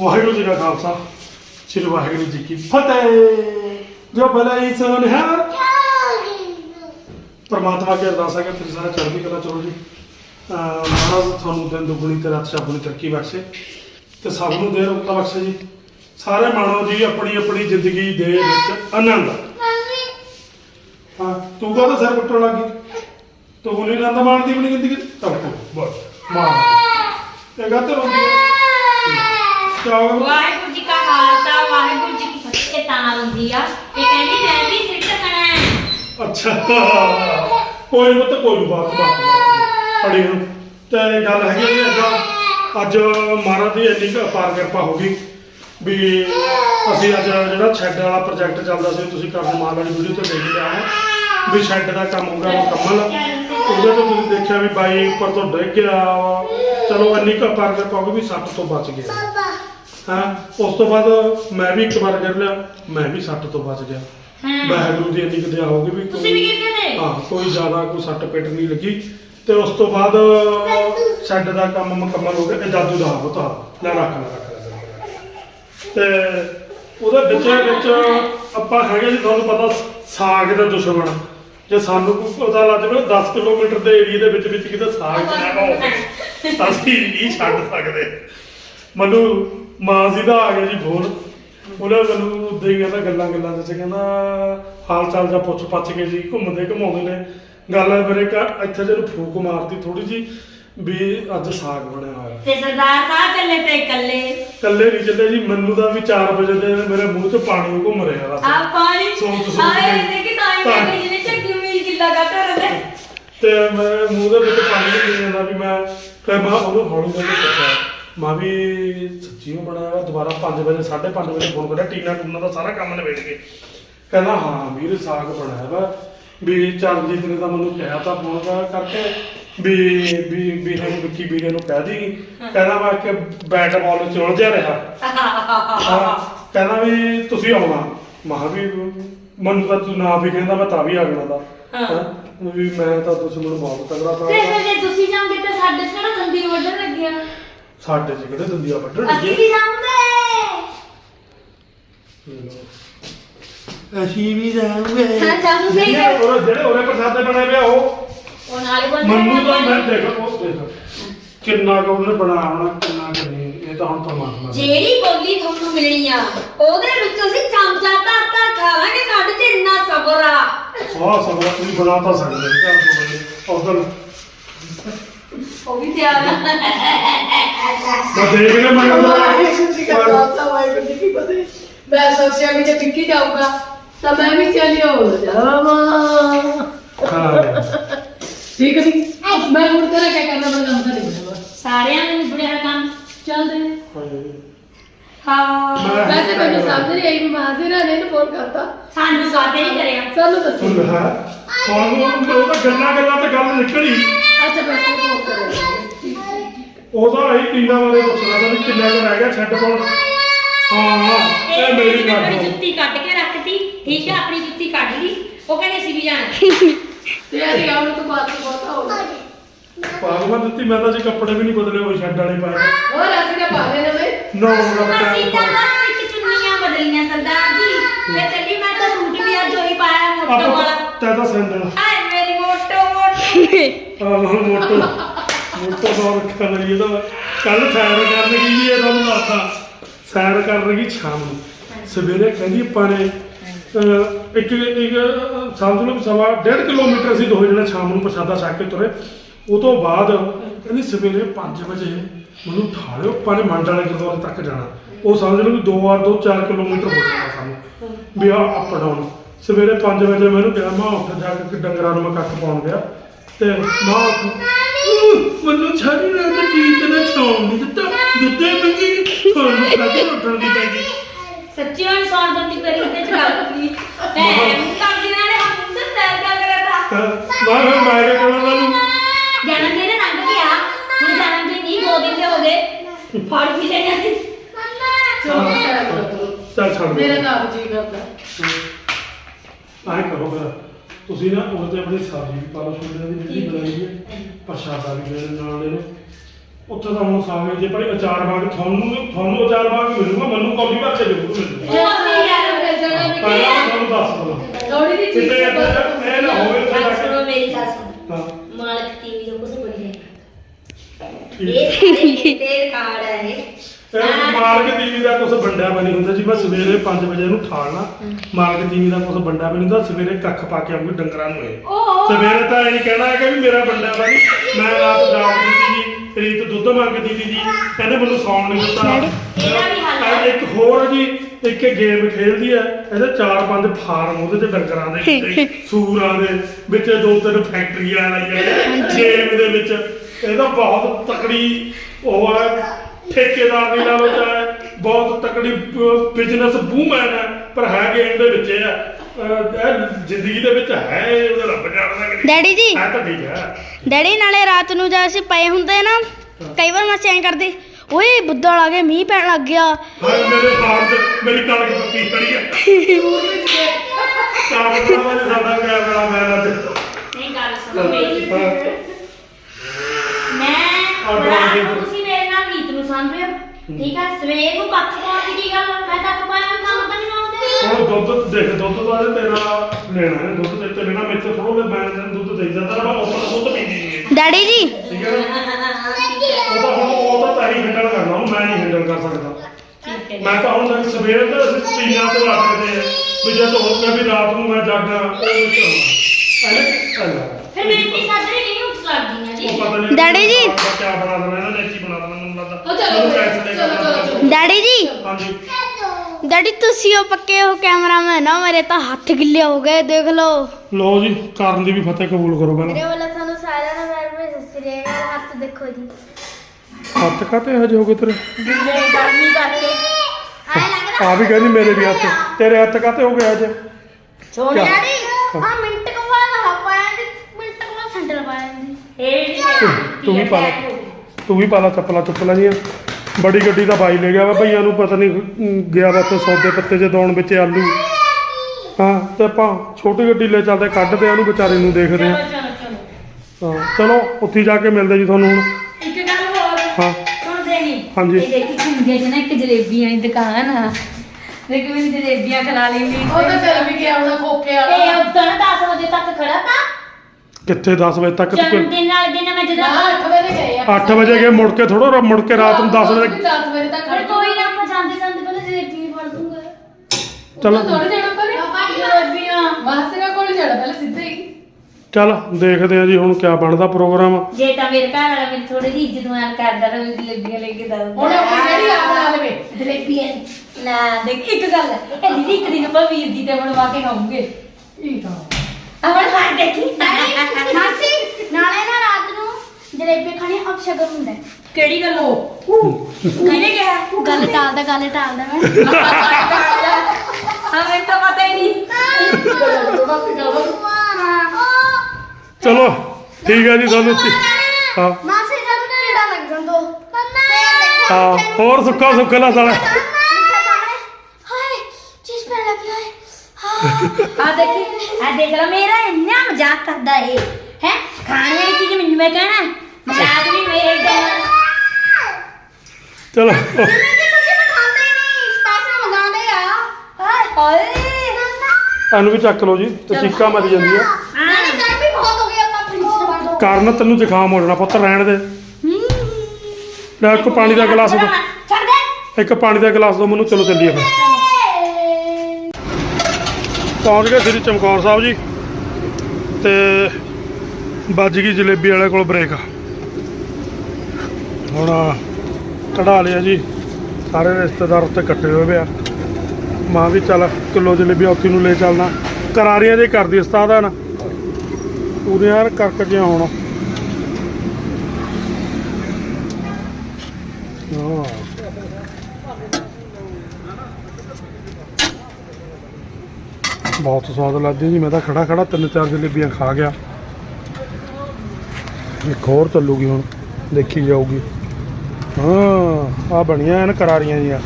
ਵਾਹਿਗੁਰੂ ਜੀ ਕਾ ਖਾਲਸਾ, ਸ੍ਰੀ ਵਾਹਿਗੁਰੂ ਜੀ ਕੀ ਫਤਿਹ। ਜੋ ਭਲਾਈ ਸੋਨ ਹੈ ਪਰਮਾਤਮਾ ਕੀ ਅਰਦਾਸ ਹੈ ਕਿ ਤੁਸੀਂ ਸਾਰੇ ਚੜ੍ਹਦੀ ਕਲਾ ਚਲੋ ਜੀ। ਮਹਾਰਾਜ, ਤੁਹਾਨੂੰ ਦਿਨ ਦੁਗਣੀ ਤੇ ਰਾਤ ਸ਼ਾਬਣੀ ਤਰੱਕੀ ਬਖਸ਼ੇ ਤੇ ਸਭ ਨੂੰ ਦੇ ਰੁਕਤਾ ਬਖਸ਼ੇ ਜੀ। ਸਾਰੇ ਮਾਣੋ ਜੀ ਆਪਣੀ ਆਪਣੀ ਜ਼ਿੰਦਗੀ ਦੇ ਵਿੱਚ ਆਨੰਦ। ਹਾਂ, ਤੂੰ ਕਾਹਦਾ ਸਿਰ ਕੁੱਟਣ ਲੱਗੀ ਤੂੰ ਨਹੀਂ ਆਨੰਦ ਮਾਣਦੀ ਆਪਣੀ ਜ਼ਿੰਦਗੀ ਤੱਕ ਬਸ, ਮਾਣ। ਇਹ ਗੱਤ ਰੋਂਦੀ ਚਾਹ ਵਾਹਿਗੁਰੂ ਜੀ ਕਾ ਖਾਲਸਾ ਵਾਹਿਗੁਰੂ ਜੀ ਕੀ ਫਤਿਹ ਤਾਂ ਹੁੰਦੀ ਆ। ਇਹ ਕਹਿੰਦੀ ਮੈਂ ਵੀ ਸਿੱਟ ਕਣਾ ਹੈ। ਅੱਛਾ। ਕੋਈ ਮਤ ਕੋਈ ਬਾਤ ਬਾਤ ਪੜੀ ਨੂੰ ਤੇ ਗੱਲ ਹੈਗੀ ਜੀ ਅੱਜ। ਅੱਜ ਮਹਾਰਾਜ ਦੀ ਇੰਨੀ ਕੁ ਅਪਾਰ ਕਿਰਪਾ ਹੋ ਗਈ ਵੀ ਅਸੀਂ ਅੱਜ ਜਿਹੜਾ ਸ਼ੈੱਡ ਵਾਲਾ ਪ੍ਰੋਜੈਕਟ ਚੱਲਦਾ ਸੀ ਤੁਸੀਂ ਕਰਨ ਮਾਲ ਵਾਲੀ ਵੀਡੀਓ ਤੇ ਦੇਖ ਲਿਆ ਹੈ ਵੀ ਸ਼ੈੱਡ ਦਾ ਕੰਮ ਹੋ ਗਿਆ ਮੁਕੰਮਲ ਉਹਦੇ ਤੋਂ ਤੁਸੀਂ ਦੇਖਿਆ ਵੀ ਬਾਈ ਉੱਪਰ ਤੋਂ ਡਿੱਗ ਗਿਆ। ਚਲੋ ਇੰਨੀ ਕੁ ਅਪਾਰ ਕਿਰਪਾ ਹੋ ਗਈ ਵੀ ਸੱਟ ਤੋਂ ਬਚ ਗਿਆ। ਹਾਂ ਉਸ ਤੋਂ ਬਾਅਦ ਮੈਂ ਵੀ ਇੱਕ ਵਾਰ ਗਿਰ ਲਿਆ ਮੈਂ ਵੀ ਸੱਟ ਤੋਂ ਬਚ ਗਿਆ। ਹਾਂ। ਵਾਹਿਗੁਰੂ ਦੀ ਇੰਨੀ ਕੁ ਦਇਆ ਹੋ ਗਈ ਵੀ ਤੁਸੀਂ ਵੀ ਕਿੱਥੇ ਨੇ? ਹਾਂ ਕੋਈ ਜ਼ਿਆਦਾ ਕੋਈ ਸੱਟ ਪਿੱਟ ਨਹੀਂ ਲੱਗੀ। ਤੇ ਉਸ ਤੋਂ ਬਾਅਦ ਸ਼ੈੱਡ ਦਾ ਕੰਮ ਮੁਕੰਮਲ ਹੋ ਗਿਆ ਇਹ ਜਾਦੂ ਦਾ ਹੋਤਾ ਲੈ ਰੱਖ ਲੈ ਰੱਖ ਲੈ ਤੇ ਉਹਦੇ ਵਿੱਚ ਵਿੱਚ ਆਪਾਂ ਹੈਗੇ ਜੀ ਤੁਹਾਨੂੰ ਪਤਾ ਸਾਗ ਦਾ ਦੁਸ਼ਮਣ। ਜੇ ਸਾਨੂੰ ਕੋਈ ਪਤਾ ਲੱਗ ਜਾਵੇ 10 ਕਿਲੋਮੀਟਰ ਦੇ ਏਰੀਆ ਦੇ ਵਿੱਚ ਵਿੱਚ ਕਿਤੇ ਸਾਗ ਬਣਿਆ ਹੋਵੇ ਅਸੀਂ ਨਹੀਂ ਛੱਡ ਸਕਦੇ। ਮੈਨੂੰ ਮਾਂ ਜੀ ਦਾ ਆ ਗਿਆ ਜੀ ਫੋਨ ਉਹਨੇ ਮੈਨੂੰ ਉਦਾਂ ਹੀ ਕਹਿੰਦਾ ਗੱਲਾਂ ਗੱਲਾਂ ਦੇ ਚ ਕਹਿੰਦਾ ਹਾਲ ਚਾਲ ਜਾਂ ਪੁੱਛ ਪੱਛ ਕੇ ਜੀ ਘੁੰਮਦੇ ਘੁਮਾਉਂਦੇ ਨੇ। ਗੱਲ ਹੈ ਮੇਰੇ ਘਰ ਇੱਥੇ ਜਦੋਂ ਫੂਕ ਮਾਰਤੀ ਥੋੜੀ ਜੀ ਵੀ ਅੱਜ ਸਾਗ ਬਣਿਆ ਹੋਇਆ। ਤੇ ਸਰਦਾਰ ਸਾਹਿਬ ਚੱਲੇ ਤੇ ਇਕੱਲੇ? ਕੱਲੇ ਨਹੀਂ ਚੱਲੇ ਜੀ ਮੈਨੂੰ ਤਾਂ ਵੀ 4 ਵਜੇ ਦੇ ਮੇਰੇ ਮੂੰਹ 'ਚ ਪਾਣੀ ਘੁੰਮ ਰਿਹਾ ਆ ਬਸ ਪਾਣੀ? ਸੋਚ ਸੋਚ ਆਏ ਕੇ। ਦੇਖੀ ਤਾਂ ਹੀ। ਤਾਂ- ਜਿਹਨੇ ਚੱਕੀ ਮੀਲ ਕਿੱਲਾ ਗਾ ਕਰਦੇ ਤੇ ਮੈਂ ਮੂੰਹ ਦੇ ਵਿੱਚ ਪਾਣੀ ਨਹੀਂ ਜਾਂਦਾ ਵੀ ਮੈਂ ਤੇ ਮੈਂ ਉਹਨੂੰ ਹੌਲੀ ਹੌਲੀ ਪੁੱਛਿਆ। ਮਾਂ ਵੀ ਸੱਚੀ ਉਹ ਬਣਾਇਆ ਵਾ ਦੁਬਾਰਾ 5 ਵਜੇ 5:30 ਵਜੇ ਫੋਨ ਕਰਿਆ ਟੀਨਾ ਟੂਨਾ ਦਾ ਸਾਰਾ ਕੰਮ ਨਿਬੇੜ ਕੇ। ਕਹਿੰਦਾ ਹਾਂ ਵੀਰ ਸਾਗ ਬਣਾਇਆ ਵਾ। ਵੀ ਚਰਨਜੀਤ ਨੇ ਤਾਂ ਮੈਨੂੰ ਕਿਹਾ ਤਾਂ ਫੋਨ ਕਰਕੇ ਵੀ ਵੀ ਵੀ ਹਮ ਵਿੱਕੀ ਵੀਰੇ ਨੂੰ ਕਹਿ ਦੀ। ਕਹਿੰਦਾ ਮੈਂ ਕਿ ਬੈਟ ਬਾਲ ਚ ਉਲਝਿਆ ਰਿਹਾ। ਹਾਂ ਕਹਿੰਦਾ ਵੀ ਤੁਸੀਂ ਆਉਣਾ। ਮਹਾ ਵੀ ਮੈਨੂੰ ਤਾਂ ਤੂੰ ਨਾ ਵੀ ਕਹਿੰਦਾ ਮੈਂ ਤਾਂ ਵੀ ਆ ਜਾਣਾ ਦਾ ਹਾਂ। ਵੀ ਮੈਂ ਤਾਂ ਦੁਸ਼ਮਣ ਬਹੁਤ ਤਗੜਾ ਤੇ ਫਿਰ ਜੇ ਤੁਸੀਂ ਜਾਂਦੇ ਤਾਂ ਸਾਡੇ ਕਿਹੜਾ ਦੰਦੀ ਵੱਢਣ ਲੱਗਿਆ। ਸਾਡੇ ਚ ਕਿਹੜੇ ਦੰਦੀਆਂ ਵੱਢਣ ਅਸੀਂ ਲੱਗੇ ਵੀ ਜਾਂਦੇ ਅਸੀਂ ਵੀ ਜਾਵਾਂਗੇ। ਹਾਂ ਜਾਂਦੇ ਹੀ ਜਿਹੜੇ ਉਹਦੇ ਜਿਹੜੇ ਉਹਦੇ ਪ੍ਰਸਾਦੇ ਬਣੇ ਵੇ ਉਹ ਉਹ ਨਾਲੇ ਬੋਲਦੇ ਮੈਨੂੰ ਤਾਂ। ਮੈਂ ਦੇਖ ਉਹ ਦੇਖ ਕਿੰਨਾ ਕੁ ਉਹਨੇ ਬਣਾਉਣਾ ਕਿੰਨਾ ਕੁ ਨਹੀਂ ਇਹ ਤਾਂ ਹੁਣ ਪਰਮਾਤਮਾ ਦੀ। ਜਿਹੜੀ ਬੋਲੀ ਤੁਹਾਨੂੰ ਮਿਲਣੀ ਆ ਉਹਦੇ ਵਿੱਚ ਅਸੀਂ ਚਮਚਾ ਧਰ ਧਰ ਖਾਵਾਂਗੇ ਸਾਡੇ ਤੇ ਇੰਨਾ ਸਬਰ ਆ। ਸਾਹ ਸਬਰ ਤੁਸੀਂ ਬਣਾ ਤਾਂ ਸਕਦੇ ਹੋ ਘਰ ਤੋਂ ਬੰਦੇ ਉਧਰ। ਉਹ ਵੀ ਤਿਆਰ ਆ। ਮੈਂ ਦੇਖ ਲਿਆ ਮੈਂ ਵਾਹਿਗੁਰੂ ਜੀ ਕਾ ਖਾਲਸਾ ਵਾਹਿਗੁਰੂ ਜੀ ਕੀ ਫਤਿਹ। ਮੈਂ ਸੋਚਿਆ ਵੀ ਜੇ ਵਿੱਕੀ ਜਾਊਗਾ ਤਾਂ ਮੈਂ ਵੀ ਚਲੀ ਹੋ ਜਾਵਾਂ। ਹਾਂ। ਠੀਕ ਨਹੀਂ ਮੈਂ ਹੁਣ ਤੇਰਾ ਕੀ ਕਰਨਾ ਮੈਂ ਕੰਮ ਤਾਂ ਨਹੀਂ ਸਾਰਿਆਂ ਨੂੰ ਨਿਬੜਿਆ ਕੰਮ। ਚੱਲਦੇ ਹਾਂ। ਵੈਸੇ ਮੈਨੂੰ ਸਮਝ ਨਹੀਂ ਆਈ ਮਾਜ਼ੀਰਾ ਨੇ ਇਹਨੂੰ ਫੋਨ ਕਰਤਾ। ਸਾਨੂੰ ਸਾਦੇ ਨਹੀਂ ਕਰਿਆ। ਸਾਨੂੰ ਦੱਸੋ ਸੁਣ ਹੈ ਤੁਹਾਨੂੰ ਉਹ ਤਾਂ ਗੱਲਾਂ ਗੱਲਾਂ ਤੇ ਗੱਲ ਨਿਕਲੀ। ਅੱਛਾ ਮੈਂ ਫੋਨ ਕਰਾਂ ਉਹਦਾ ਇਹ ਕਿੰਨਾ ਬਾਰੇ ਪੁੱਛਣਾ ਤਾਂ ਵੀ ਕਿੰਨਾ ਕੁ ਰਹਿ ਗਿਆ ਛੱਡ ਪਾਉਣ ਹਾਂ ਹਾਂ ਇਹ ਮੇਰੀ ਗੱਲ ਆਪਣੀ ਸੁਣ। ਜੁੱਤੀ ਕੱਢ ਕੇ ਰੱਖਤੀ ਠੀਕ ਹੈ ਆਪਣੀ ਜੁੱਤੀ ਕੱਢ ਲਈ। ਉਹ ਕਹਿੰਦੇ ਅਸੀਂ ਵੀ ਜਾਣਾ। ਤੇ ਯਾਰੀ ਆਉਣ ਤੋਂ ਬਾਅਦ ਤੋਂ ਬਹੁਤਾ ਹੋ ਗਿਆ। ਪਾਗਵਾ ਦਿੱਤੀ ਮੈਂ ਤਾਂ ਜੀ ਕੱਪੜੇ ਵੀ ਨਹੀਂ ਬਦਲੇ ਹੋਏ ਛੱਡ ਵਾਲੇ ਪਾਏ ਹੋਰ ਅਸੀਂ ਨੇ ਪਾ ਲੈਣਾ ਬਈ। ਨੋ ਦਾ ਅਸੀਂ ਤਾਂ ਬਸ ਇੱਕ ਚੁੰਨੀਆਂ ਬਦਲੀਆਂ ਸਰਦਾਰ ਜੀ। ਮੈਂ ਚੱਲੀ ਮੈਂ ਤਾਂ ਸੂਟ ਵੀ ਅੱਜ ਉਹੀ ਪਾਇਆ ਮੋਟੋ ਆਪਾਂ ਵਾਲਾ। ਤੈ ਤਾਂ ਸੈਂਡਲ ਹਾਏ ਮੇਰੀ ਮੋਟੋ। ਮੋਟੋ ਦਾ ਰੱਖਾ ਲਈ ਇਹਦਾ ਕੱਲ ਸੈਰ ਕਰਨ ਗਈ ਜੀ ਇਹ ਤੁਹਾਨੂੰ ਦੱਸਦਾ। ਸੈਰ ਕਰਨ ਗਈ ਸ਼ਾਮ ਨੂੰ। ਸਵੇਰੇ ਕਹਿੰਦੀ ਆਪਾਂ ਨੇ ਅਹ, ਇੱਕ ਇੱਕ ਸਮਝ ਲਓ ਵੀ ਸਵਾ ਡੇਢ ਕਿਲੋਮੀਟਰ ਅਸੀਂ ਦੋ ਜਣੇ ਸ਼ਾਮ ਨੂੰ ਪ੍ਰਸ਼ਾਦਾ ਛਕ ਕੇ ਤੁਰੇ। ਉਹ ਤੋਂ ਬਾਅਦ ਕਹਿੰਦੀ ਸਵੇਰੇ 5 ਵਜੇ ਮੈਨੂੰ ਉਠਾ ਲਿਓ ਆਪਾਂ ਨੇ ਮੰਡ ਵਾਲੇ ਗੁਰਦੁਆਰੇ ਤੱਕ ਜਾਣਾ। ਉਹ ਸਮਝ ਲਓ ਵੀ ਦੋ ਵਾਰ ਦੋ 4 ਕਿਲੋਮੀਟਰ ਹੋ ਜਾਣਾ ਸਾਨੂੰ। ਵੀ ਆ ਅਪ ਡਾਊਨ ਸਵੇਰੇ 5 ਵਜੇ ਮੈਨੂੰ ਕਿਹਾ ਮੈਂ ਉੱਠ ਜਾ ਕੇ ਡੰਗਰਾਂ ਨੂੰ ਮੈਂ ਕੱਖ ਪਾਉਣ ਗਿਆ। ਤੇ ਮਾਂ ਉੱਠ ਮੈਨੂੰ ਛਾੜੀ ਨਾ ਤੇ ਚੀਜ਼ ਤੇ ਨਾ ਛਾਉਣ ਨਹੀਂ ਦਿੱਤਾ। ਦੁੱਧੇ ਮੰਗੀ ਤੁਹਾਨੂੰ ਕਾਹਦੇ ਉੱਠਣ ਦੀ ਪੈ ਗਈ। ਸੱਚੀ ਹੁਣ ਸੌਣ ਬੰਦੀ ਕਰੀ ਤੇ ਚਲਾ ਲਈ ਐ ਕਰਦੀ ਨਾਲੇ ਹਮ ਤੇ ਤੈ ਕਿਆ ਕਰਦਾ ਤਾਂ। ਮੈਂ ਫਿਰ ਮੈਂ ਕਿਹਾ ਕਹਿਣਾ ਤੁਹਾਨੂੰ ਜਨਮ ਦਿਨ ਲੰਘ ਗਿਆ? ਹੁਣ ਜਨਮ ਦਿਨ ਨਹੀਂ ਦੋ ਦਿਨ ਦੇ ਹੋ ਗਏ। ਫੜ ਵੀ ਲੈਣਾ ਸੀ ਕਰੋ ਚੱਲ ਛੱਡ ਦੇ। ਮੇਰਾ ਤਾਂ ਆਪ ਜੀ ਕਰਦਾ। ਆਏ ਕਰੋ ਫਿਰ। ਤੁਸੀਂ ਨਾ ਉਹਦੇ ਤੇ ਆਪਣੀ ਸਬਜ਼ੀ ਵੀ ਪਾ ਲਓ ਛੋਲੇ ਦੀ ਜਿਹੜੀ ਬਣਾਈ ਹੈ। ਪ੍ਰਸ਼ਾਦਾ ਵੀ ਮੇਰੇ ਨਾਲ ਲੈ ਲਓ। ਉੱਥੇ ਤਾਂ ਹੁਣ ਸਾਵੇਂ ਜੇ ਭਾਈ ਅਚਾਰ ਬਾਗ ਤੁਹਾਨੂੰ ਤੁਹਾਨੂੰ ਅਚਾਰ ਬਾਗ ਮਿਲੂਗਾ ਮੈਨੂੰ ਕੌਲੀ ਕੇ ਜ਼ਰੂਰ ਮਿਲੂਗਾ। ਪਹਿਲਾਂ ਮੈਂ ਤੁਹਾਨੂੰ ਦੱਸ ਦਵਾਂ ਥੋੜੀ ਦੀ ਚੀਜ਼ ਕਿਤੇ ਇਹ ਨਾ ਹੋਵੇ ਉੱਥੇ ਜਾ ਗੱਲ ਸੁਣੋ ਮੇਰੀ ਗੱਲ ਸੁਣੋ। ਹਾਂ। ਮਾਲਕ ਟੀਵੀ ਦਾ ਕੁਝ ਬੜੀ ਹੈ। ਠੀਕ। ਇਹ ਤੇ ਕਾਰਡ ਹੈ ਇਹ। ਇਹ ਮਾਲਕ ਟੀਵੀ ਦਾ ਕੁਝ ਵੰਡਿਆ ਬਣੀ ਹੁੰਦਾ ਜੀ ਮੈਂ ਸਵੇਰੇ 5 ਵਜੇ ਨੂੰ ਠਾਲਣਾ। ਮਾਲਕ ਟੀਵੀ ਦਾ ਕੁਝ ਵੰਡਿਆ ਬਣੀ ਹੁੰਦਾ ਸਵੇਰੇ ਕੱਖ ਪਾ ਕੇ ਆਉਂਗੀ ਡੰਗਰਾਂ ਨੂੰ ਇਹ। ਸਵੇਰੇ ਤਾਂ ਇਹ ਨਹੀਂ ਕਹਿਣਾ ਹੈ ਕਿ ਵੀ ਮੇਰਾ ਵੰਡਿਆ ਬਣੀ ਮੈਂ ਰਾਤ ਜਾਗਦੀ ਸੀ ਜੀ ਰੀਤ ਦੁੱਧ ਮੰਗਦੀ ਸੀ ਜੀ। ਕਹਿੰਦੇ ਮੈਨੂੰ ਸੌਣ ਨਹੀਂ ਦਿੱਤਾ। ਇਹਦਾ ਵੀ ਹੱਲ ਹੈ। ਇਹ ਇੱਕ ਹੋਰ ਜੀ ਇੱਕ ਗੇਮ ਖੇਲਦੀ ਹੈ। ਇਹਦੇ ਚਾਰ ਪੰਜ ਫਾਰਮ ਉਹਦੇ ਚ ਡੰਗਰਾਂ ਦੇ ਵਿੱਚ ਸੂਰਾਂ ਦੇ ਵਿੱਚ ਦੋ ਤਿੰਨ ਫੈਕਟਰੀਆਂ ਲਾਈਆਂ ਗੇਮ ਦੇ ਵਿੱਚ। ਇਹਦਾ ਬਹੁਤ ਤਕੜੀ ਉਹ ਹੈ। ਠੇਕੇਦਾਰ ਦੀ ਨਾਲ ਚਾਹੇ ਬਹੁਤ ਤਕੜੀ ਬਿਜ਼ਨਸ ਬੂਮੈਨ ਹੈ ਪਰ ਹੈ ਗੇਮ ਦੇ ਵਿੱਚ ਹੈ ਇਹ ਜ਼ਿੰਦਗੀ ਦੇ ਵਿੱਚ ਹੈ ਇਹ ਉਹਦਾ ਰੱਬ ਜਾਣਦਾ ਕਿ ਡੈਡੀ ਜੀ। ਹੈ ਤਾਂ ਠੀਕ ਹੈ। ਡੈਡੀ ਨਾਲੇ ਰਾਤ ਨੂੰ ਜਦ ਅਸੀਂ ਪਏ ਹੁੰਦੇ ਨਾ ਕਈ ਵਾਰ ਮੈਂ ਐਂ ਕਰਦੇ ਓਏ ਬੱਦਲ ਆ ਗਏ ਮੀਂਹ ਪੈਣ ਲੱਗ ਗਿਆ। ਹਾਂ ਮੇਰੇ ਫਾਰਮ 'ਚ ਮੇਰੀ ਕਣਕ ਪੱਕੀ ਖੜੀ ਹੈ ਤਾਂ ਬਤਾ ਮੈਂ ਸਾਡਾ ਕਿਆ ਬੜਾ ਮੈਂ ਅੱਜ ਨਹੀਂ ਗੱਲ ਸੁਣੋ ਮੇਰੀ। ਹਾਂ। ਮੈਂ ਔਰ ਰਾਤ ਡਰਾਉਂਦੇ ਨੂੰ ਤੁਸੀਂ ਮੇਰੇ ਨਾਲ ਨੀਤ ਨੂੰ ਸਮਝਿਓ ਠੀਕ ਹੈ ਸਵੇਰ ਨੂੰ ਕੱਖ ਪਾਉਣ ਦੀ ਕੀ ਗੱਲ ਮੈਂ ਤਾਂ ਪਾਇਆ ਨੂੰ ਕੰਮ ਤਾਂ ਨਹੀਂ ਆਉਂਦੇ ਹੁਣ ਦੁੱਧ ਦੇਖ ਦੁੱਧ ਦਾ ਤੇ ਤੇਰਾ ਲੈਣਾ ਹੈ। ਦੁੱਧ ਤੇ ਤੇ ਲੈਣਾ ਮੇਰੇ ਤੋਂ ਥੋੜਾ ਮੈਂ ਤੈਨੂੰ ਦੁੱਧ ਦੇ ਜਾਂਦਾ। ਮੈਂ ਉਸ ਦੁੱਧ ਪੀਂਦੀ ਨਹੀਂ ਹੈ। ਡੈਡੀ ਜੀ। ਠੀਕ ਹੈ ਨਾ? ਉਹ ਤਾਂ ਹੁਣ ਉਹ ਤਾਂ ਤਾਰੀ ਹੈਂਡਲ ਕਰਨਾ। ਉਹ ਮੈਂ ਨਹੀਂ ਹੈਂਡਲ ਕਰ ਸਕਦਾ। ਠੀਕ ਹੈ ਮੈਂ ਤਾਂ ਹੁਣ ਤੱਕ ਸਵੇਰ ਦਾ ਅਸੀਂ ਤੀਆਂ ਤੋਂ ਲੱਗਦੇ ਆ ਵੀ ਜੇ ਤੋਂ ਹੁੰਦਾ ਵੀ ਰਾਤ ਨੂੰ ਮੈਂ ਜਾਗਾਂ ਉਹ ਵਿੱਚ ਆਉਣਾ ਐਨੇ ਫਿਰ ਮੈਂ ਇੰਨੀ ਸਾਜਰੇ ਨਹੀਂ ਸਕਦੀ ਆ ਜੀ। ਉਹ ਪਤਾ ਨਹੀਂ ਡੈਡੀ ਜੀ। ਕੀ ਬਣਾ ਦੇਣਾ ਇਹਨਾਂ ਨੇ ਕੀ ਬਣਾ ਦੇਣਾ ਮੈਨੂੰ ਲੱਗਦਾ। ਉਹ ਚਲੋ ਮੈਨੂੰ ਪੈਸੇ ਦੇ ਚਲੋ, ਦੇਣਾ। ਚਲੋ, ਚਲੋ। ਡੈਡੀ ਜੀ। ਹਾਂਜੀ। ਡੈਡੀ ਤੁਸੀਂ ਉਹ ਪੱਕੇ ਹੋ ਕੈਮਰਾਮੈਨ ਆ ਮੇਰੇ ਤਾਂ ਹੱਥ ਗਿੱਲੇ ਹੋ ਗਏ ਦੇਖ ਲਓ। ਲੋ ਜੀ ਕਰਨ ਦੀ ਵੀ ਫਤਿਹ ਕਬੂਲ ਕਰੋ ਪਹਿਲਾਂ। ਵੱਲੋਂ ਤੁਹਾਨੂੰ ਸਾਰਿਆਂ ਨੂੰ ਪਿਆਰ ਭੇਜ ਸ੍ਰੀ ਅਕਾਲ ਹੱਥ ਦੇਖੋ ਜੀ। ਹੱਥ ਕਾਤੇ ਹਜੇ ਹੋ ਗਏ ਤੇਰੇ? ਜਿੰਨੇ ਗਰਮੀ ਕਰਕੇ। ਆਏ ਲੱਗ ਆ ਵੀ ਕਹਿੰਦੀ ਮੇਰੇ ਵੀ ਹੱਥ। ਤੇਰੇ ਹੱਥ ਕਾਤੇ ਹੋ ਗਏ ਅੱਜ ਸੋਹਣੇ ਕਿਆ? ਡੈਡੀ ਆ ਮਿੰਟ ਕੁ ਬਾਅਦ ਹਾ ਪਾਇਆ ਦੀ ਮਿੰਟ ਕੁ ਬਾਅਦ ਸੈਂਡਲ ਪਾਇਆ ਇਹ ਤੂੰ- ਤੂੰ ਵੀ ਪਾ ਲੈ। ਤੂੰ ਵੀ ਪਾ ਲਾ ਚੱਪਲਾਂ ਚੁੱਪਲਾਂ ਜੀਆਂ। ਬੜੀ ਗੱਡੀ ਦਾ ਬਾਈ ਲੈ ਗਿਆ ਵਾ ਭਈਆਂ ਨੂੰ ਪਤਾ ਨਹੀਂ ਅਮ, ਗਿਆ ਵਾ ਉੱਥੇ ਸੌਦੇ ਪੱਤੇ ਜੇ ਦੌਣ ਵਿੱਚ ਆਲੂ। ਹਾਂ ਤੇ ਆਪਾਂ ਛੋਟੀ ਗੱਡੀ ਲੈ ਚੱਲਦੇ ਕੱਢਦੇ ਆ ਉਹਨੂੰ ਵਿਚਾਰੇ ਨੂੰ ਦੇਖਦੇ ਚਲੋ ਆ। ਚਲੋ ਚਲੋ ਹਾਂ ਚਲੋ ਉੱਥੇ ਜਾ ਕੇ ਮਿਲਦੇ ਜੀ ਤੁਹਾਨੂੰ ਹੁਣ। ਇੱਕ ਗੱਲ ਹੋਰ ਹਾਂ। ਹਾਂਜੀ। ਇਹ ਦੇਖੀ ਕੁੰਡੀਆਂ 'ਚ ਨਾ ਇੱਕ ਜਲੇਬੀਆਂ ਦੀ ਦੁਕਾਨ ਆ। ਦੇਖ ਮੈਨੂੰ ਜਲੇਬੀਆਂ ਖਿਲਾ ਲਈ ਉਹ ਤਾਂ ਚੱਲ ਵੀ ਗਿਆ ਉਹਦਾ ਖੋਕੇ ਇਹ ਵਾਲਾ ਉਦੋਂ 10 ਵਜੇ ਤੱਕ ਖੜਾ ਤਾ। ਕਿੱਥੇ 10 ਵਜੇ ਤੱਕ ਜਨਮ ਤੂੰ ਦਿਨ ਨਾਲ ਦਿਨ ਮੈਂ ਜਦੋਂ ਨਾ 8 ਵਜੇ ਗਏ ਆ। 8 ਵਜੇ ਗਏ ਮੁੜ ਕੇ ਥੋੜਾ ਮੁੜ ਕੇ ਰਾਤ ਨੂੰ 10 ਵਜੇ 10 ਵਜੇ ਤੱਕ ਪਰ ਕੋਈ ਨਾ ਆਪਾਂ ਜਾਂਦੇ ਜਾਂਦੇ ਪਹਿਲਾਂ ਜਲੇਬੀ ਫੜ ਦੂੰਗਾ ਚਲੋ। ਥੋੜੀ ਜਾਣਾ ਪਰ ਜਲੇਬੀਆਂ ਮਾਸਟਰ ਕੋਲ ਜਾਣਾ ਪਹਿਲਾਂ ਸਿੱਧੇ ਹੀ। ਚੱਲ ਦੇਖਦੇ ਆ ਜੀ ਹੁਣ ਕਿਆ ਬਣਦਾ ਪ੍ਰੋਗਰਾਮ। ਜੇ ਤਾਂ ਮੇਰੇ ਘਰ ਵਾਲਾ ਮੈਨੂੰ ਥੋੜੀ ਜਿਹੀ ਇੱਜ਼ਤ ਮਾਨ ਕਰਦਾ ਤਾਂ ਮੈਂ ਜਲੇਬੀਆਂ ਲੈ ਕੇ ਦਊਂਗਾ ਹੁਣ ਆਪਣੀ ਜਿਹੜੀ ਆਪ ਬਣਾ ਲਵੇ। ਜਲੇਬੀਆਂ ਨਾ ਦੇਖ ਇੱਕ ਗੱਲ ਹੈ ਇਹ ਦੀਦੀ ਇੱਕ ਦਿਨ ਆਪਾਂ ਵੀਰ ਦੀ ਤੇ ਬਣਵਾ ਕੇ ਖਾਉਂਗੇ ਠੀਕ ਆ ਅਮਰ ਖਾਣ ਦੇਖੀ ਮਾਸੀ ਨਾਲੇ ਨਾ ਰਾਤ ਨੂੰ ਜਲੇਬੀ ਖਾਣੀ ਅਪਸ਼ਗਨ ਹੁੰਦਾ ਹੈ। ਕਿਹੜੀ ਗੱਲ ਹੋ? ਕਿਹਨੇ ਕਿਹਾ? ਗੱਲ ਟਾਲਦਾ ਗੱਲ ਟਾਲਦਾ ਮੈਂ। ਹਾਂ ਮੈਨੂੰ ਤਾਂ ਪਤਾ ਹੀ ਨਹੀਂ। ਚਲੋ ਠੀਕ ਹੈ ਜੀ ਤੁਹਾਨੂੰ ਹਾਂ। ਮਾਸੀ ਜਦ ਕੀੜਾ ਲੱਗ ਜਾਂਦਾ ਹਾਂ ਹੋਰ ਸੁੱਕਾ ਸੁੱਕਾ ਲਾ ਸਾਲਾ ਹਾਏ ਚੀਜ਼ ਪੈਣ ਲੱਗੀ ਹਾਏ ਹਾਂ ਆ ਦੇਖੀ ਆ ਦੇਖ ਲੈ ਮੇਰਾ ਇੰਨਾ ਮਜ਼ਾਕ ਕਰਦਾ ਏ ਹੈ? ਖਾਣੇ ਵਾਲੀ ਚੀਜ਼ ਮੈਨੂੰ ਮੈਂ ਕਹਿਣਾ ਮਜ਼ਾਕ ਵੀ ਮੇਰੇ ਗੱਲ ਚਲੋ। ਜਿਵੇਂ ਕਿ ਤੁਸੀਂ ਤਾਂ ਖਾਂਦੇ ਹੀ ਨਹੀਂ ਸਪੈਸ਼ਲ ਮੰਗਾਉਂਦੇ ਆ। ਹਾਏ ਓਏ ਇਹਨੂੰ ਵੀ ਚੱਕ ਲਓ ਜੀ ਤੇ ਚੀਕਾਂ ਮਾਰੀ ਜਾਂਦੀ ਆ ਨਾਲੇ ਗਰਮੀ ਬਹੁਤ ਹੋ ਗਈ ਆਪਾਂ ਫ੍ਰਿਜ ਚ ਬੰਦ ਹੋ ਕਾਰਨ ਤੈਨੂੰ ਜ਼ੁਕਾਮ ਹੋ ਜਾਣਾ ਪੁੱਤ ਰਹਿਣ ਦੇ। ਲੈ ਇੱਕ ਪਾਣੀ ਦਾ ਗਲਾਸ ਦੋ। ਛੱਡ ਦੇ। ਇੱਕ ਪਾਣੀ ਦਾ ਗਲਾਸ ਦੋ ਮੈਨੂੰ ਚਲੋ ਚੱਲੀਏ ਫਿਰ। ਪਹੁੰਚ ਗਏ ਸ੍ਰੀ ਚਮਕੌਰ ਸਾਹਿਬ ਜੀ ਤੇ ਵੱਜ ਗਈ ਜਲੇਬੀ ਵਾਲੇ ਕੋਲ ਬ੍ਰੇਕ। ਹੁਣ ਕਢਾ ਲਿਆ ਜੀ। ਸਾਰੇ ਰਿਸ਼ਤੇਦਾਰ ਉੱਤੇ ਇਕੱਠੇ ਹੋਏ ਵੇ ਆ। ਮਾਂ ਵੀ ਚੱਲ ਕਿਲੋ ਜਲੇਬੀ ਔਖੀ ਨੂੰ ਲੈ ਚੱਲਣਾ ਕਰਾਰੀਆਂ ਜੇ ਕਰਦੀ ਉਸਤਾਦ ਆ ਨਾ। ਪੂਰੇ ਯਾਰ ਕਰਕੇ ਜਿਹਾ ਹੁਣ ਹਾਂ ਬਹੁਤ ਸਵਾਦ ਲੱਗਦੀ ਜੀ। ਮੈਂ ਤਾਂ ਖੜਾ ਖੜਾ ਤਿੰਨ ਚਾਰ ਜਲੇਬੀਆਂ ਖਾ ਗਿਆ। ਇੱਕ ਹੋਰ ਚੱਲੂਗੀ ਹੁਣ। ਦੇਖੀ ਜਾਊਗੀ। ਹਾਂ ਆ ਬਣੀਆਂ ਹਨ ਕਰਾਰੀਆਂ ਜੀਆਂ।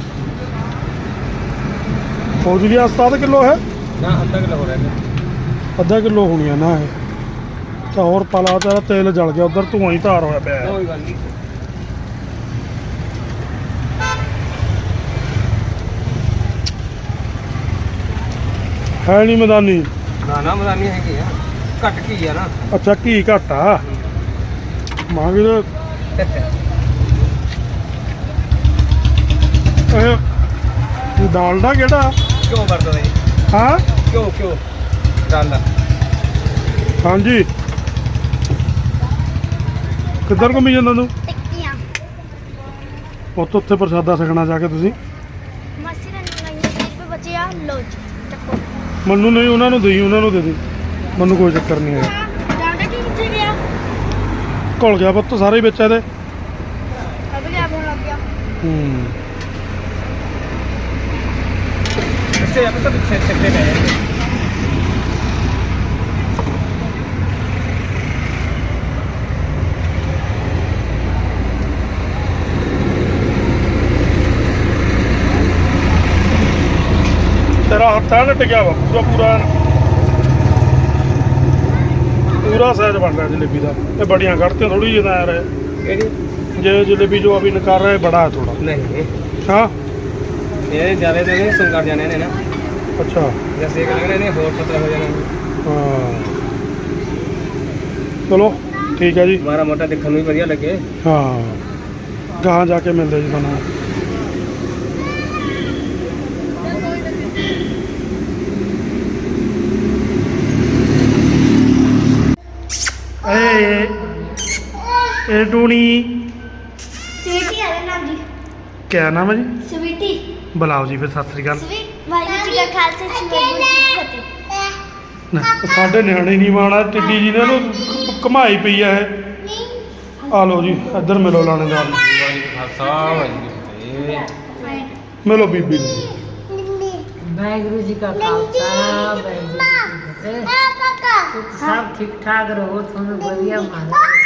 ਪਹੁੰਚ ਗਿਆ 7 ਕਿਲੋ ਹੈ? ਨਾ ਅੱਧਾ ਕਿਲੋ ਹੋ ਰਿਹਾ ਅੱਧਾ ਕਿਲੋ ਹੋਣੀਆਂ ਨਾ ਇਹ। ਤਾਂ ਹੋਰ ਪਲਾ ਤੇਰਾ ਤੇਲ ਜਲ ਗਿਆ। ਉਧਰ ਧੂਆਂ ਹੀ ਧਾਰ ਹੋਇਆ ਪਿਆ। ਹੈ। ਕੋਈ ਗੱਲ ਨਹੀਂ ਹੈ ਨਹੀਂ ਮੈਦਾਨੀ। ਨਾ ਨਾ ਮਦਾਨੀ ਹੈਗੀ ਆ। ਘੱਟ ਕੀ ਆ ਨਾ। ਅੱਛਾ ਘੀ ਘੱਟ ਆ। ਮਾਂ ਵੀ ਇਹ ਡਾਲਡਾ ਕਿਹੜਾ? ਕਿਉਂ ਵਰਤਦਾ ਜੀ। ਹਾਂ? ਕਿਉਂ ਕਿਉਂ ਡਾਲਦਾ ਹਾਂਜੀ। ਕਿੱਧਰ ਘੁੰਮੀ ਜਾਂਦਾ ਤੂੰ ਟਿੱਕੀਆਂ। ਉੱਥੇ ਉੱਥੇ ਪ੍ਰਸ਼ਾਦਾ ਛਕਣਾ ਜਾ ਕੇ ਤੁਸੀਂ। ਮਾਸੀ ਨੇ ਨਹੀਂ ਤੇ ਬਚਿਆ ਲੋ ਜੀ। ਚੱਕੋ ਮੈਨੂੰ ਨਹੀਂ ਉਹਨਾਂ ਨੂੰ ਦੇਈ ਉਹਨਾਂ ਨੂੰ ਦੇ ਦੇ ਮੈਨੂੰ ਕੋਈ ਚੱਕਰ ਨਹੀਂ ਹੈ ਡਾਂਡਾ ਕੀ ਕਿੱਥੇ ਗਿਆ ਘੁਲ ਗਿਆ ਪੁੱਤ ਸਾਰੇ ਵਿੱਚ ਇਹਦੇ। ਅਬ ਗਿਆ ਹੋਣ ਲੱਗ ਗਿਆ। ਹੂੰ। ਇਸੇ ਆਪ ਤਾਂ ਪਿੱਛੇ ਛੱਡੇ ਪੈ ਤੇਰਾ ਹੱਥ ਐਨ ਟਿਕਿਆ ਵਾ ਪੂਰਾ ਪੂਰਾ ਐਨ। ਪੂਰਾ ਸਾਈਜ਼ ਬਣ ਰਿਹਾ ਜਲੇਬੀ ਦਾ। ਇਹ ਬੜੀਆਂ ਕੱਢਤੇ ਥੋੜੀ ਜਿਹੀ ਤਾਂ ਕਿਹੜੀ? ਜੇ ਜਲੇਬੀ ਜੋ ਅਭੀ ਨਕਾਰ ਰਿਹਾ ਬੜਾ ਹੈ ਥੋੜਾ ਨਹੀਂ। ਹਾਂ? ਇਹ ਜ਼ਿਆਦਾ ਦੇ ਨਹੀਂ ਸੁੰਗੜ ਜਾਣੇ ਨੇ ਨਾ। ਅੱਛਾ। ਜੈਸੇ ਕਿ ਲੱਗਣੇ ਨੇ ਹੋਰ ਪਤਾ ਹੋ ਜਾਣਾ ਹਾਂ। ਚਲੋ ਠੀਕ ਹੈ ਜੀ। ਮਾਰਾ ਮੋਟਾ ਦੇਖਣ ਨੂੰ ਵੀ ਵਧੀਆ ਲੱਗੇ। ਹਾਂ। ਗਾਹਾਂ ਜਾ ਕੇ ਮਿਲਦੇ ਜੀ ਤੁਹਾਨੂੰ। ਏ ਟੂਣੀ ਸਵੀਟੀ ਆ ਨਾਮ ਜੀ ਕਿਆ ਨਾਮ ਹੈ ਜੀ ਸਵੀਟੀ ਬੁਲਾਓ ਜੀ ਫਿਰ ਸਤਿ ਸ੍ਰੀ ਅਕਾਲ ਸਵੀਟ ਵਾਹਿਗੁਰੂ ਜੀ ਕਾ ਖਾਲਸਾ ਸ੍ਰੀ ਵਾਹਿਗੁਰੂ ਜੀ ਕੀ ਫਤਿਹ ਸਾਡੇ ਨਿਆਣੇ ਨਹੀਂ ਮਾਣਾ ਟਿੱਡੀ ਜੀ ਨੇ ਇਹਨੂੰ ਘੁਮਾਈ ਪਈ ਆ ਇਹ ਆ ਲਓ ਜੀ ਇੱਧਰ ਮਿਲੋ ਲਾਣੇਦਾਰ ਨੂੰ ਮਿਲੋ ਬੀਬੀ ਨੂੰ ਵਾਹਿਗੁਰੂ ਜੀ ਕਾ ਖਾਲਸਾ ਵਾਹਿਗੁਰੂ ਜੀ ਕੀ ਫਤਿਹ ਤੁਸੀਂ ਸਭ ਠੀਕ ਠਾਕ ਰਹੋ ਤੁਹਾਨੂੰ ਵਧੀਆ ਮਹਾਰਾਜ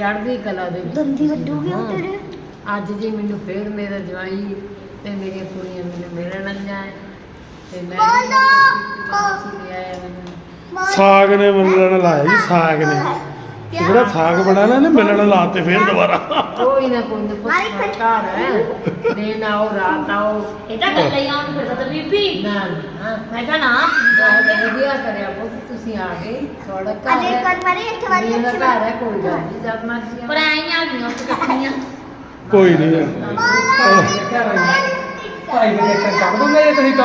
ਚੜ੍ਹਦੀ ਕਲਾ ਦੇ ਵਿੱਚ ਦੰਦੀ ਵੱਡੂਗੀ ਹਾਂ। ਤੇਰੇ? ਅੱਜ ਜੀ ਮੈਨੂੰ ਫੇਰ ਮੇਰਾ ਜਵਾਈ ਤੇ ਮੇਰੀਆਂ ਕੁੜੀਆਂ ਮੈਨੂੰ ਮਿਲਣ ਹੈ ਤੇ ਮੈਂ ਵੀ ਆਇਆ ਮੈਨੂੰ। ਸਾਗ ਨੇ ਮਿਲਣ ਲਾਇਆ ਜੀ ਸਾਗ ਨੇ। ਇਹ ਜਿਹੜਾ ਸਾਗ ਬਣਾ ਨਾ ਮਿਲਣ ਲਾਤੇ ਫੇਰ ਦੁਬਾਰਾ। ਕੋਈ ਨਾ ਕੋਈ ਨਾ ਪੁੱਤ ਘਰ ਹੈ। ਦਿਨ ਆਓ ਰਾਤ ਆਓ ਇਹ ਤਾਂ ਗੱਲ ਹੀ ਆਉਣ ਫਿਰ ਤਾਂ ਬੀਬੀ। ਨਾ ਨਾ। ਮੈਂ ਕਹਾਂ ਨਾ ਬਹੁਤ ਵਧੀਆ ਕਰਿਆ ਪੁੱਤ ਤੁਸੀਂ ਆ ਗਏ ਤੁਹਾਡਾ ਘਰ ਅਜੇ ਕਰ ਮਾਰੇ ਇੱਥੇ ਵਾਲੀ ਮੇਰਾ ਘਰ ਹੈ ਕੋਈ ਗੱਲ ਨਹੀਂ ਜਦ ਮਰਜ਼ੀ ਪਰ। ਐਂ ਆ ਗਈਆਂ ਉੱਥੇ ਕੱਟਣੀਆਂ ਕੋਈ ਨਹੀਂ। ਭਾਈ ਮੇਰੇ ਦੂੰਗਾ ਜੇ ਤੁਸੀਂ ਨਾ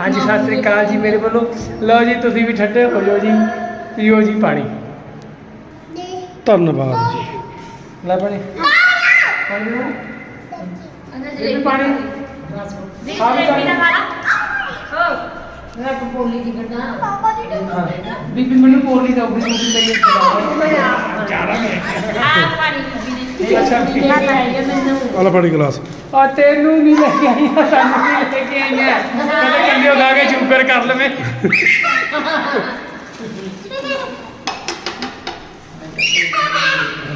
ਹਾਂਜੀ ਸਤਿ ਸ੍ਰੀ ਅਕਾਲ ਜੀ ਮੇਰੇ ਵੱਲੋਂ। ਲਓ ਜੀ ਤੁਸੀਂ ਵੀ ਠੰਡੇ ਹੋ ਜਾਓ ਜੀ। ਪੀਓ ਜੀ ਪਾਣੀ। ਧੰਨਵਾਦ ਜੀ। ਲੈ ਪਾਣੀ ਪਾਣੀ ਲੈ। ਅੰਦਰ ਇਹ ਵੀ ਪਾਣੀ ਦਾ ਪਾਣੀ। ਮੈਂ ਕਪੋਲੀ ਦੀ ਕੱਢਾਂ। ਬੀਬੀ ਮੈਨੂੰ ਪੋਲੀ ਚਾਰਾ ਅੱਛਾ। ਆਲਾ ਪਾਣੀ ਗਲਾਸ। ਆ ਤੈਨੂੰ ਨਹੀਂ ਲੈ ਕੇ ਆਈਆਂ ਸਾਨੂੰ ਨਹੀਂ ਲੈ ਕੇ ਆਈਆਂ ਕਹਿੰਦੇ ਕੰਡਿਓ ਖਾ ਕੇ ਸ਼ੂਗਰ ਕਰ ਲਵੇਂ।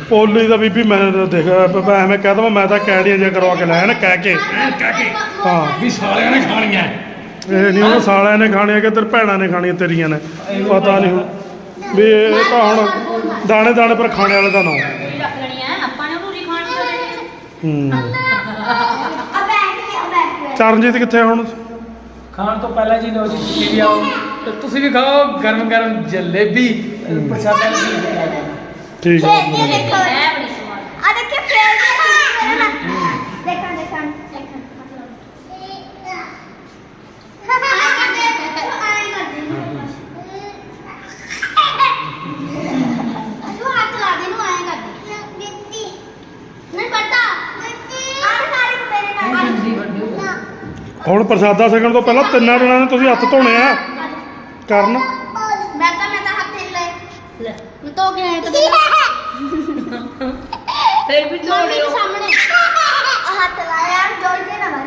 ਪੋਲੀ ਦਾ ਬੀਬੀ ਮੈਂ ਤਾਂ ਦੇਖ ਮੈਂ ਐਵੇਂ ਕਹਿ ਦਵਾਂ ਮੈਂ ਤਾਂ ਕੈੜੀਆਂ ਜਿਹਾ ਕਰਵਾ ਕੇ ਲਾਇਆ ਨਾ ਕਹਿ ਕੇ। ਕਹਿ ਕੇ। ਹਾਂ। ਵੀ ਸਾਲਿਆਂ ਨੇ ਖਾਣੀਆਂ। ਇਹ ਨਹੀਂ ਉਹ ਸਾਲਿਆਂ ਨੇ ਖਾਣੀਆਂ ਕਿ ਤੇਰੇ ਭੈਣਾਂ ਨੇ ਖਾਣੀਆਂ ਤੇਰੀਆਂ ਨੇ? ਪਤਾ ਨਹੀਂ ਹੁਣ। ਵੀ ਇਹ ਤਾਂ ਹੁਣ ਦਾਣੇ ਦਾਣੇ ਪਰ ਖਾਣੇ ਵਾਲੇ ਦਾ ਨਾਮ। ਪੂਰੀ ਰੱਖ ਲੈਣੀ ਹੈ ਆਪਾਂ ਨੇ ਪੂਰੀ ਖਾਣੀ ਹੈ। ਹੂੰ। ਆ ਬੈਠ ਗਿਆ ਬੈਠ ਗਿਆ ਚਰਨਜੀਤ ਕਿੱਥੇ ਆ ਹੁਣ? ਖਾਣ ਤੋਂ ਪਹਿਲਾਂ ਜੀ ਲੋ ਜੀ ਤੁਸੀਂ ਵੀ ਆਓ। ਤੇ ਤੁਸੀਂ ਵੀ ਖਾਓ ਗਰਮ ਗਰਮ ਜਲੇਬੀ ਪ੍ਰਸ਼ਾਦਾ ਖਾਓ ਠੀਕ ਇਹ ਹੈ ਤੂੰ ਹੱਥ ਲਾ ਦੇ ਨੂੰ ਆਏ ਕਰ ਦੇ। ਨਹੀਂ ਪਤਾ। ਆਹ ਸਾਰੀ ਮੇਰੇ ਨਾਲ। ਹਿੰਦੀ ਵੱਡੀ ਹੁਣ ਪ੍ਰਸ਼ਾਦਾ ਛਕਣ ਤੋਂ ਪਹਿਲਾਂ ਤਿੰਨਾਂ ਦਿਨਾਂ ਨੇ ਤੁਸੀਂ ਹੱਥ ਧੋਣੇ ਆ। ਕਰਨ ਮੈਂ ਤਾਂ ਮੈਂ ਤਾਂ ਹੱਥ ਹੀ ਲੈ ਲੈ ਮੈਂ ਧੋ ਕੇ ਆਇਆ ਕਦੇ ਫਿਰ ਵੀ ਮੰਮੀ ਤੋੜਿਓ ਦੇ ਸਾਹਮਣੇ। ਆਹ ਹੱਥ ਲਾਇਆ ਜੋੜ ਕੇ ਨਾ ਮਾਰ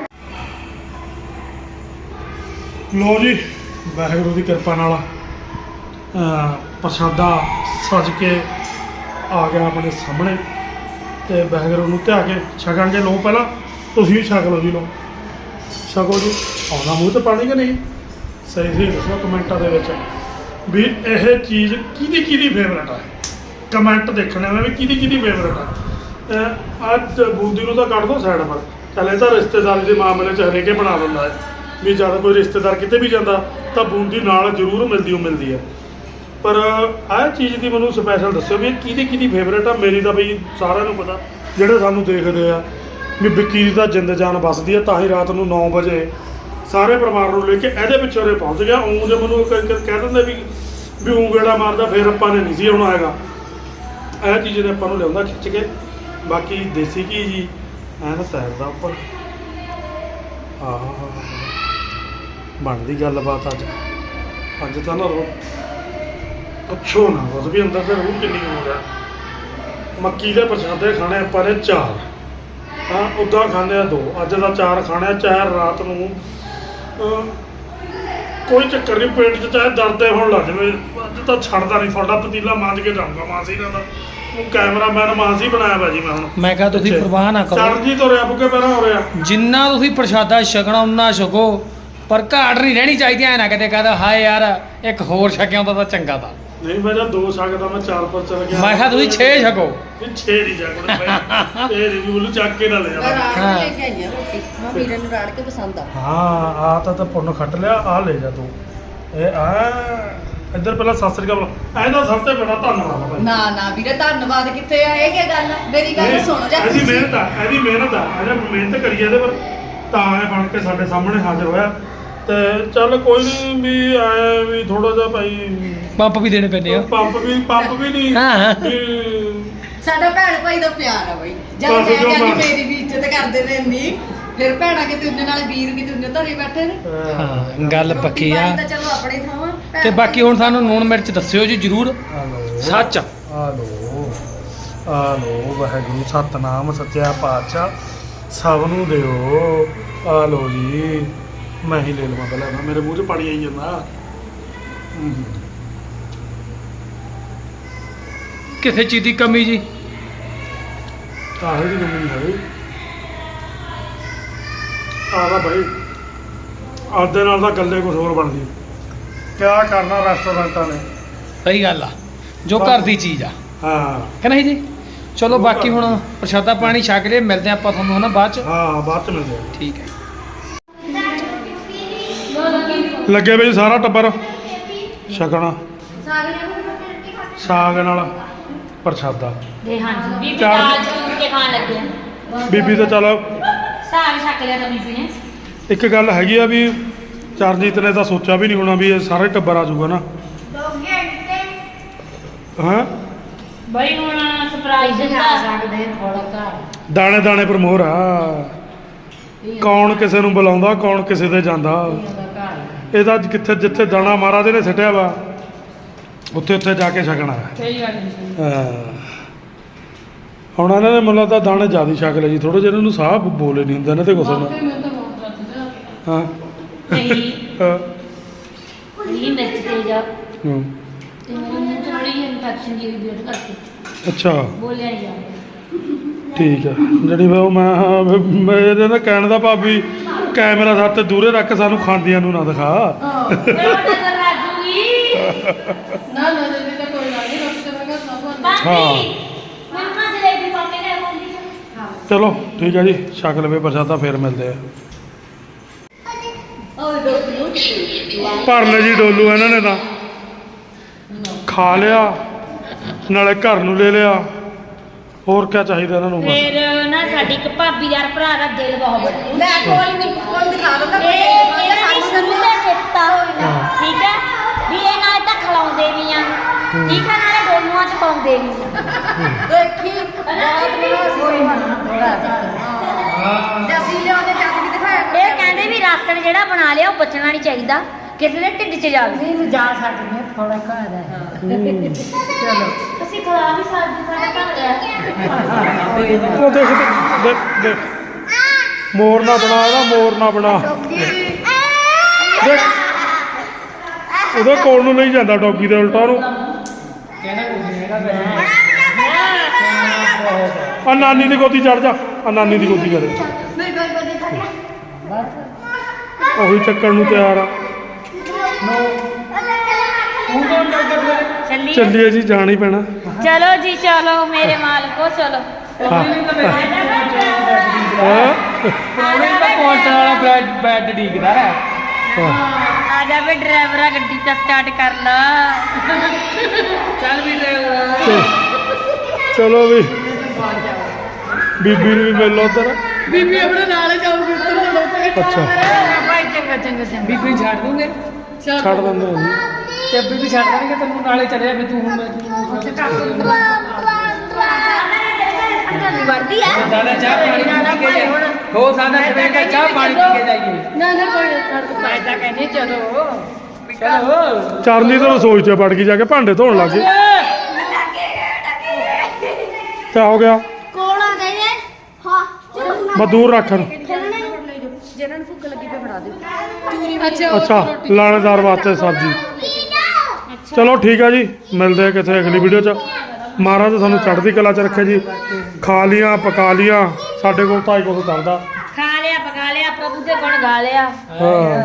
ਲੋ ਜੀ ਵਾਹਿਗੁਰੂ ਦੀ ਕਿਰਪਾ ਨਾਲ ਅਹ ਪ੍ਰਸ਼ਾਦਾ ਸਜ ਕੇ ਆ ਗਿਆ ਆਪਣੇ ਸਾਹਮਣੇ ਤੇ ਵਾਹਿਗੁਰੂ ਨੂੰ ਧਿਆ ਕੇ ਛਕਾਂਗੇ ਲੋ ਪਹਿਲਾਂ। ਤੁਸੀਂ ਵੀ ਛਕ ਲਓ ਜੀ ਲੋ ਛਕੋ ਜੀ। ਆਉਂਦਾ ਮੂੰਹ ਤੇ ਪਾਣੀ ਕਿ ਨਹੀਂ? ਸਹੀ ਸਹੀ ਦੱਸੋ ਕਮੈਂਟਾਂ ਦੇ ਵਿੱਚ। ਵੀ ਇਹ ਚੀਜ਼ ਕਿਹਦੀ ਕਿਹਦੀ ਫੇਵਰਟ ਹੈ ਕਮੈਂਟ ਦੇਖਣੇ ਨੇ ਵੀ ਕਿਹਦੀ ਕਿਹਦੀ ਫੇਵਰਟ ਹੈ ਅੱਜ ਬੂੰਦੀ ਨੂੰ ਤਾਂ ਕੱਢ ਦੋ ਸਾਈਡ ਪਰ। ਚੱਲ ਇਹ ਤਾਂ ਰਿਸ਼ਤੇਦਾਰੀ ਦੇ ਮਾਮਲੇ 'ਚ ਹਰੇਕੇ ਬਣਾ ਦਿੰਦਾ ਹੈ। ਵੀ ਜਦ ਕੋਈ ਰਿਸ਼ਤੇਦਾਰ ਕਿਤੇ ਵੀ ਜਾਂਦਾ, ਤਾਂ ਬੂੰਦੀ ਨਾਲ ਜ਼ਰੂਰ ਮਿਲਦੀ ਉਹ ਮਿਲਦੀ ਹੈ। ਪਰ ਆਹ ਚੀਜ਼ ਦੀ ਮੈਨੂੰ ਸਪੈਸ਼ਲ ਦੱਸਿਓ ਵੀ ਕਿਹਦੀ ਕਿਹਦੀ ਫੇਵਰੇਟ ਆ, ਮੇਰੀ ਤਾਂ ਬਈ ਸਾਰਿਆਂ ਨੂੰ ਪਤਾ, ਜਿਹੜੇ ਸਾਨੂੰ ਦੇਖਦੇ ਆ। ਵੀ ਵਿੱਕੀ ਦੀ ਤਾਂ ਜਿੰਦ ਜਾਨ ਵੱਸਦੀ ਆ ਤਾਂ ਹੀ ਰਾਤ ਨੂੰ 9 ਵਜੇ ਸਾਰੇ ਪਰਿਵਾਰ ਨੂੰ ਲੈ ਕੇ ਇਹਦੇ ਪਿੱਛੇ ਉਰੇ ਪਹੁੰਚ ਗਿਆ। ਉਹ ਜੇ ਮੈਨੂੰ ਕਹਿ ਦਿੰਦੇ ਵੀ ਵੀ ਊਂ ਗੇੜਾ ਮਾਰਦਾ, ਫਿਰ ਆਪਾਂ ਨੇ ਨਹੀਂ ਸੀ ਆਉਣਾ ਹੈਗਾ। ਇਹ ਚੀਜ਼ ਨੇ ਆਪਾਂ ਨੂੰ ਲਿਆਉਂਦਾ ਖਿੱਚ ਕੇ। ਬਾਕੀ ਦੇਸੀ ਘੀ ਜੀ ਐਂ ਤਾਂ ਤੈਰਦਾ ਉੱਪਰ। ਆਹ ਬਣਦੀ ਗੱਲਬਾਤ ਅੱਜ। ਅੱਜ ਤਾਂ ਨਾ ਰੋ ਨਾ ਬਸ ਵੀ ਅੰਦਰ ਤੇ ਰੂਹ ਕਿੰਨੀ ਹੋ ਗਿਆ। ਮੱਕੀ ਦੇ ਪ੍ਰਸ਼ਾਦੇ ਖਾਣੇ ਆਪਾਂ ਨੇ ਚਾਰ। ਹਾਂ ਉਦਾਂ ਖਾਂਦੇ ਆ ਦੋ। ਅੱਜ ਦਾ ਚਾਰ ਖਾਣੇ ਆ, ਚਾਰ ਰਾਤ ਨੂੰ ਕੋਈ ਚੱਕਰ ਨਹੀਂ ਪੇਟ 'ਚ ਚਾਹੇ ਦਰਦ ਹੋਣ ਲੱਗ ਜਾਵੇ। ਅੱਜ ਤਾਂ ਛੱਡਦਾ ਨਹੀਂ ਤੁਹਾਡਾ ਪਤੀਲਾ ਮਾਂਜ ਕੇ ਜਾਊਗਾ ਮਾਸੀ ਨਾਲ। ਦਾ ਉਹ ਕੈਮਰਾਮੈਨ ਮਾਸੀ ਬਣਾਇਆ ਵਾ ਜੀ ਮੈਂ ਹੁਣ। ਮੈਂ ਕਿਹਾ ਤੁਸੀਂ। ਪਰਵਾਹ ਨਾ ਕਰੋ। ਚਰਨਜੀਤ ਤੋਂ ਰਿਆ ਬੁੱਕੇ ਪਹਿਲਾਂ ਹੋ ਰਿਹਾ ਜਿੰਨਾ ਤੁਸੀਂ ਪ੍ਰਸ਼ਾਦਾ ਛਕਣਾ ਉਨਾ ਛਕੋ। ਪਰ ਘਾਟ ਨਹੀਂ ਰਹਿਣੀ ਚਾਹੀਦੀ ਐ ਨਾ ਕਿਤੇ ਕਹਦਾ ਹਾਏ ਯਾਰ ਇੱਕ ਹੋਰ ਛਕਿਆ ਹੁੰਦਾ ਤਾਂ ਚੰਗਾ ਤਾਂ ਨਹੀਂ ਮੈਂ ਜਦ ਦੋ ਸਕਦਾ ਮੈਂ ਚਾਰ ਪਰ ਚਲ ਗਿਆ। ਮੈਂ ਕਿਹਾ ਤੁਸੀਂ 6 ਛਕੋ। ਇਹ 6 ਨਹੀਂ ਜਾਗਣਾ ਭਾਈ ਇਹ ਰਿਵਿਊ ਚੱਕ ਕੇ ਨਾ ਲੈ ਮੈਂ ਜਾਣਾ ਹਾਂ। ਲੈ ਕੇ ਆਈ ਆ ਰੋਟੀ। ਮੈਂ ਵੀਰੇ ਨੂੰ ਰਾੜ ਕੇ ਪਸੰਦ ਆ। ਹਾਂ ਆ ਤਾਂ ਤਾਂ ਪੁੰਨ ਖੱਟ ਲਿਆ ਆ ਲੈ ਜਾ ਤੂੰ। ਇਹ ਆ ਇੱਧਰ ਪਹਿਲਾਂ ਸਤਿ ਸ੍ਰੀ ਅਕਾਲ। ਇਹਦਾ ਸਭ ਤੋਂ ਬੜਾ ਧੰਨਵਾਦ ਆ ਭਾਈ। ਨਾ ਨਾ ਵੀਰੇ ਧੰਨਵਾਦ। ਕਿੱਥੇ ਆ? ਇਹ ਕੀ ਗੱਲ ਆ? ਮੇਰੀ ਗੱਲ ਸੁਣੋ ਜਾ ਇਹਦੀ ਮਿਹਨਤ ਆ ਇਹਦੀ ਮਿਹਨਤ ਆ। ਇਹਨੇ ਮਿਹਨਤ ਕਰੀ ਆ ਇਹਦੇ ਪਰ। ਤਾਂ ਇਹ ਬਣ ਕੇ ਸਾਡੇ ਸਾਹਮਣੇ ਹਾਜ਼ਰ ਹੋਇਆ। ਤੇ ਚੱਲ ਕੋਈ ਨਹੀਂ ਵੀ ਆਏ ਵੀ ਥੋੜਾ ਜਿਹਾ ਭਾਈ ਪੰਪ ਵੀ ਦੇਣੇ ਪੈਂਦੇ ਆ। ਪੰਪ ਵੀ ਪੰਪ ਵੀ ਨਹੀਂ ਹਾਂ। ਵੀ ਸਾਡਾ ਭੈਣ ਭਾਈ ਦਾ ਪਿਆਰ ਆ ਬਈ। ਜਦ ਬਸ ਮੈਂ ਜੋ ਕਹਿੰਦੀ ਬਸ। ਮੇਰੀ ਵੀ ਇੱਜ਼ਤ ਕਰਦੇ ਨੇ ਇੰਨੀ। ਫਿਰ ਭੈਣਾਂ ਕਿਤੇ ਉਹਦੇ ਨਾਲ ਵੀਰ ਕਿਤੇ ਉਹਦੇ ਧਰੇ ਬੈਠੇ ਨੇ। ਹਾਂ ਗੱਲ ਰੋਟੀ ਪੱਕੀ ਆ। ਪਾਣੀ ਤਾਂ ਚਲੋ ਆਪਣੇ ਥਾਵਾਂ। ਤੇ ਬਾਕੀ ਹੁਣ ਸਾਨੂੰ ਨੂਣ ਮਿਰਚ ਦੱਸਿਓ ਜੀ ਜਰੂਰ। ਹਲੋ। ਸੱਚ। ਹਲੋ। ਹਲੋ ਵਾਹਿਗੁਰੂ ਸਤਨਾਮ ਸੱਚਾ ਪਾਤਸ਼ਾਹ ਸਭ ਨੂੰ ਦਿਓ। ਹਲੋ ਜੀ। ਮੈਂ ਹੀ ਲੈ ਲਵਾਂ ਪਹਿਲਾਂ ਨਾ ਮੇਰੇ ਮੂੰਹ 'ਚ ਪਾਣੀ ਆਈ ਜਾਂਦਾ। ਕਿਸੇ ਚੀਜ਼ ਦੀ ਕਮੀ ਜੀ? ਕਾਹੇ ਦੀ ਕਮੀ ਨਹੀਂ ਹੈ ਆਦਾ ਭਾਈ ਅੱਜ ਦੇ ਨਾਲ ਤਾਂ ਗੱਲੇ ਕੁਝ ਹੋਰ ਬਣਦੀ। ਕਿਆ ਕਰਨਾ ਰੈਸਟੋਰੈਂਟਾਂ ਨੇ ਸਹੀ ਗੱਲ ਆ। ਜੋ ਘਰ ਦੀ ਚੀਜ਼ ਆ। ਹਾਂ। ਕਿ ਨਹੀਂ ਜੀ? ਚਲੋ ਬਾਕੀ ਹੁਣ ਪ੍ਰਸ਼ਾਦਾ ਪਾਣੀ ਛਕ ਲਿਆ ਮਿਲਦੇ ਆਪਾਂ ਤੁਹਾਨੂੰ ਹਨਾ ਬਾਅਦ ਚ। ਹਾਂ ਬਾਅਦ ਚ ਮਿਲਦੇ ਆ ਠੀਕ ਹੈ। ਲੱਗੇ ਬਈ ਸਾਰਾ ਟੱਬਰ। ਛਕਣਾ ਸਾਗ ਨਾਲ ਪ੍ਰਸ਼ਾਦਾ। ਦੇ ਹਾਂਜੀ ਬੀਬੀ ਚਾਰ- ਦਾਲ ਚੂਰ ਕੇ ਖਾਣ ਲੱਗੇ ਆ। ਬੀਬੀ ਤਾਂ ਚਲ। ਸਾਗ ਛਕ ਲਿਆ ਤਾਂ ਬੀਬੀ ਨੇ। ਇੱਕ ਗੱਲ ਹੈਗੀ ਆ ਵੀ ਚਰਨਜੀਤ ਨੇ ਤਾਂ ਸੋਚਿਆ ਵੀ ਨਹੀਂ ਹੋਣਾ ਵੀ ਇਹ ਸਾਰੇ ਟੱਬਰ ਆ ਜਾਊਗਾ ਨਾ। ਹਾਂ? ਬਈ ਹੁਣ ਸਰਪ੍ਰਾਈਜ਼ ਦਿੱਤਾ। ਸਕਦੇ ਥੋੜਾ ਘਰ। ਦਾਣੇ ਦਾਣੇ ਪਰ ਮੋਹਰ ਆ। ਕੌਣ ਕਿਸੇ ਨੂੰ ਬੁਲਾਉਂਦਾ ਕੌਣ ਕਿਸੇ ਦੇ ਜਾਂਦਾ। ਘਰ ਇਹਦਾ ਅੱਜ ਕਿੱਥੇ ਜਿੱਥੇ ਦਾਣਾ ਮਹਾਰਾਜ ਨੇ ਸਿੱਟਿਆ ਵਾ ਉੱਥੇ ਉੱਥੇ ਜਾ ਕੇ ਛਕਣਾ ਹੈ। ਸਹੀ ਗੱਲ ਹਾਂ। ਹੁਣ ਇਹਨਾਂ ਨੇ ਮੁੱਲਾ ਤਾਂ ਦਾਣੇ ਜ਼ਿਆਦਾ ਛਕ ਲਏ ਜੀ। ਥੋੜੇ ਜਿਹੇ ਇਹਨਾਂ ਨੂੰ ਸਾਹ ਬੋਲੇ ਨਹੀਂ ਹੁੰਦਾ ਇਹਨਾਂ ਤੇ ਗੁੱਸੇ ਨਾਲ ਹਾਂ। ਨਹੀਂ। ਹਾਂ। ਇਹ ਮਿਰਚ ਤੇਜ਼ ਆ ਹੂੰ। ਤੇ ਮੇਰੇ ਮੂੰਹ ਚ ਥੋੜੀ ਇਨਫੈਕਸ਼ਨ ਜੀ ਹੋਈ ਬੇਟ ਕਰਕੇ। ਅੱਛਾ। ਬੋਲਿਆ ਨਹੀਂ ਜਾਂਦਾ ਠੀਕ ਹੈ ਜਿਹੜੀ ਮੈਂ ਉਹ ਮੈਂ ਹਾਂ, ਇਹਦੇ ਨਾਲ ਕਹਿਣ ਦਾ ਭਾਬੀ ਕੈਮਰਾ ਸਾਡੇ ਤੇ ਦੂਰੇ ਰੱਖ ਸਾਨੂੰ ਖਾਂਦਿਆਂ ਨੂੰ ਨਾ ਦਿਖਾ। ਮੇਰੇ ਵੱਡੇ ਸਰ ਰਾਜੂਗੀ ਨਾ ਨਾ ਜੀ ਤਾਂ ਕੋਈ ਗੱਲ ਨਹੀਂ ਰੋਟੀ ਤਾਂ ਮੈਂ ਘਰ ਸਭ ਬਾਕੀ ਹਾਂ। ਮੰਮਾ ਜਲੇਬੀ ਪਾ ਕੇ ਲੈ ਆਉਂਦੀ ਚਲੋ ਠੀਕ ਹੈ ਜੀ। ਛਕ ਲਵੇ ਪ੍ਰਸ਼ਾਦਾ ਫੇਰ ਮਿਲਦੇ ਆ। ਭਰ ਲੈ ਜੀ ਡੋਲੂ ਇਹਨਾਂ ਨੇ ਤਾਂ। ਖਾ ਲਿਆ ਨਾਲੇ ਘਰ ਨੂੰ ਲੈ ਲਿਆ। ਹੋਰ ਕੀ ਚਾਹੀਦਾ ਇਹਨਾਂ ਨੂੰ ਬਸ। ਫਿਰ ਨਾ ਸਾਡੀ ਇੱਕ ਭਾਬੀ ਯਾਰ ਭਰਾ ਦਾ ਦਿਲ ਬਹੁਤ ਬੜਾ ਲੈ ਕੋਈ ਨਹੀਂ ਕੋਈ ਦਿਖਾ ਦਿੰਦਾ ਇਹ ਕੋਈ ਇਹਨਾਂ ਦੀ ਸ਼ੁਰੂ ਤੋਂ ਸਿੱਤਾ। ਠੀਕ ਹੈ? ਵੀ ਇਹ ਨਾਲ ਤਾਂ ਖਿਲਾਉਂਦੇ ਵੀ ਆ। ਠੀਕ ਹੈ? ਨਾਲੇ ਡੋਲੂਆਂ ਚ ਪਾਉਂਦੇ ਵੀ ਆ। ਦੇਖੀ ਬਹੁਤ ਬੜਾ ਸੋਈ ਥੋੜਾ ਜੇ ਅਸੀਂ ਲਿਆਉਂਦੇ ਜੱਗ ਵੀ ਦਿਖਾਇਆ ਇਹ ਕਹਿੰਦੇ ਵੀ ਰਾਸ਼ਨ ਜਿਹੜਾ ਬਣਾ ਲਿਆ ਉਹ ਬਚਣਾ ਨਹੀਂ ਚਾਹੀਦਾ। ਕਿਸੇ ਦੇ ਢਿੱਡ 'ਚ ਜਾਵੇ। ਨਹੀਂ ਜਾ ਸਕਦੇ ਹਾਂ, ਥੋੜਾ ਘਰ ਹੈ। ਚਲੋ। ਅਸੀਂ ਖਲਾ ਵੀ ਸਕਦੇ ਸਾਡਾ ਘਰ ਹੈ। ਉਹ ਦੇਖ ਦੇਖ ਦੇਖ। ਮੋਰ ਨਾ ਬਣਾ ਇਹਦਾ ਮੋਰ ਨਾ ਬਣਾ। ਦੇਖ। ਉਹਦੇ ਕੋਲ ਨੂੰ ਨਹੀਂ ਜਾਂਦਾ ਡੌਗੀ ਦੇ ਉਲਟਾ ਨੂੰ। ਕਹਿਣਾ ਕੁਝ ਨਹੀਂ ਹੈਗਾ ਆ ਨਾਨੀ ਦੀ ਗੋਦੀ ਚੜ ਜਾ। ਆ ਨਾਨੀ ਦੀ ਗੋਦੀ ਕਰੇ। ਉਹੀ ਚੱਕਣ ਨੂੰ ਤਿਆਰ ਆ। ਚੱਲੀ ਚੱਲੀਏ ਜੀ ਜਾਣਾ ਹੀ ਪੈਣਾ। ਚਲੋ ਜੀ ਚਲੋ ਮੇਰੇ ਮਾਲਕੋ ਚਲੋ। ਹਾਂ। ਪ੍ਰੋਬਲਮ ਤਾਂ ਪਹੁੰਚਣ ਵਾਲਾ ਬੈਡ ਬੈਡ ਡੀਕਦਾ ਹੈ। ਆ ਜਾ ਵੇ ਡਰਾਈਵਰਾ ਗੱਡੀ ਤਾਂ ਸਟਾਰਟ ਕਰ ਲਾ। ਚੱਲ ਵੀ ਚਲੋ ਵੀ। ਬੀਬੀ ਨੂੰ ਵੀ ਮਿਲ ਉਧਰ। ਬੀਬੀ ਆਪਣੇ ਨਾਲ ਜਾਊਗੀ ਉੱਤਰ ਚੜੋ ਤੇ ਅੱਛਾ। ਭਾਈ ਚੰਗਾ ਚੰਗਾ ਚੰਗਾ। ਬੀਬੀ ਨੂੰ ਛੱਡ ਦੂੰਗੇ ਛੱਡ ਦਿੰਦੇ ਹਾਂ ਜੀ ਤੇ ਬੀਬੀ ਛੱਡ ਦੇਣਗੇ ਤੈਨੂੰ ਨਾਲੇ ਚੱਲਿਆ ਵੀ ਤੂੰ ਹੁਣ ਮੈਂ ਵਰਦੀ ਆ। ਸਾਡਾ ਚਾਹ ਪਾਣੀ ਪੀ ਕੇ ਜਾਈਏ। ਹੋ ਸਾਡਾ ਸਵੇਰ ਚਾਹ ਪਾਣੀ ਪੀ ਕੇ ਜਾਈਏ। ਨਾ ਨਾ ਕੋਈ ਨਾ ਮੈਂ ਤਾਂ ਕਹਿੰਦੀ ਚਲੋ। ਚਲੋ। ਚਰਨੀ ਤਾਂ ਰਸੋਈ 'ਚ ਵੜ ਗਈ ਜਾ ਕੇ ਭਾਂਡੇ ਧੋਣ ਲੱਗ ਗਈ। ਕਿਆ ਹੋ ਗਿਆ? ਨੇ ਮੈਂ ਦੂਰ ਰੱਖਣ। ਅੱਛਾ ਅੱਛਾ ਲਾਣੇਦਾਰ ਵਾਸਤੇ ਸਬਜ਼ੀ। ਚਲੋ ਠੀਕ ਆ ਜੀ ਮਿਲਦੇ ਆ ਕਿਤੇ ਅਗਲੀ ਵੀਡੀਓ 'ਚ। ਮਹਾਰਾਜ ਸਾਨੂੰ ਚੜ੍ਹਦੀ ਕਲਾ 'ਚ ਰੱਖੇ ਜੀ। ਖਾ ਲੀਆਂ ਪਕਾ ਲੀਆਂ। ਸਾਡੇ ਕੋਲ ਤਾਂ ਹੀ ਕੁਛ ਚੱਲਦਾ। ਖਾ ਲਿਆ ਪਕਾ ਲਿਆ ਪ੍ਰਭੂ ਦੇ ਗੁਣ ਗਾ ਲਿਆ। ਹਾਂ।